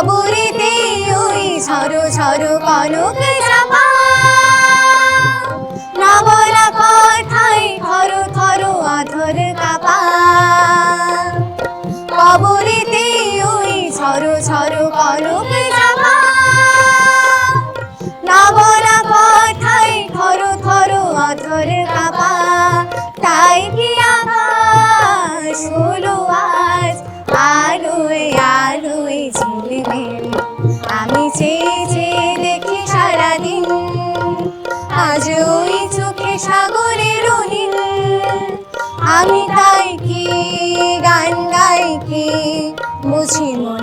কবরেতে ওই ঝরো ঝরো কনক চাপা আমি চেয়ে চেয়ে দেখি সারাদিন। আজ ওই চোখে সাগরে রহিন আমি তাই কি, গান গাই কি, বুঝি মনে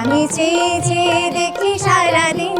আমি চেয়ে চেয়ে দেখি সারাদিন।